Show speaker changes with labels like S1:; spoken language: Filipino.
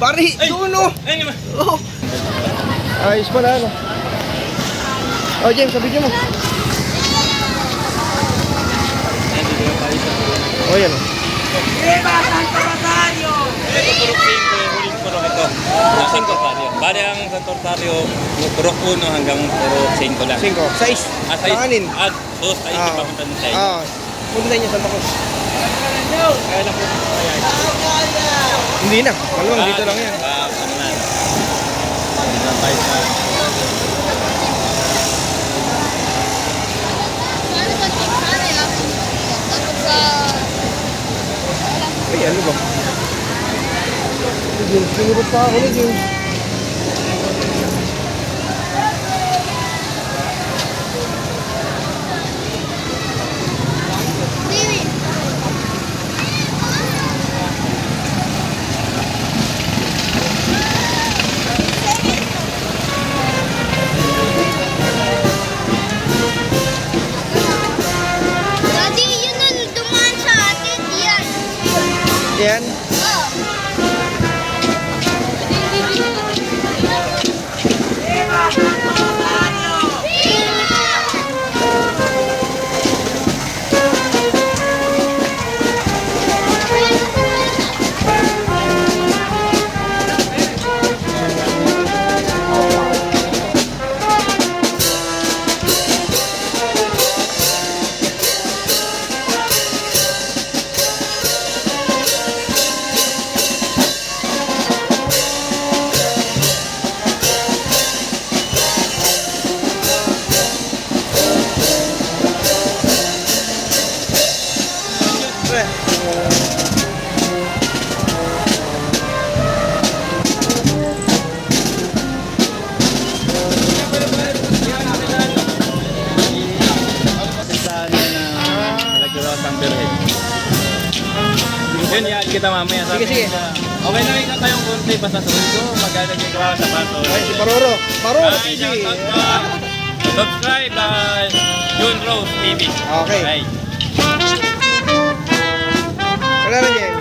S1: Bari, doon oh.
S2: Ay, naman.
S1: Oh. Ayos pala ano. Oh, James, sabi mo. Oh, yan oh.
S2: Ito, purok 5 yung huling purok ito. Ah, Santo Rosario. Bali ang Santo Rosario, purok 1 hanggang purok 5 lang.
S1: Cinco. Sais.
S2: Ah, sa
S1: Kanin.
S2: At, so, sa isip pa punta sa inyo.
S1: Ah. Punta niyo sa Macos.
S2: Kaya na po.
S1: Hindi na. Malamang dito lang yan.
S2: Ah, ano na.
S3: Tingnan eh? Tapos sa...
S1: Ay, ano ba? Sinurot pa ako ni James.
S3: 天。Yun, yan
S2: kita mamaya.
S1: Sige, sige.
S2: Okay na ikaw tayong konti basta sa ko. Maglalagay ko ako sa pato.
S1: Ay, si Paroro. Paroro
S2: Ay, po. Subscribe uh, June Rose TV.
S1: Okay.
S2: Ay.
S1: Wala na, James.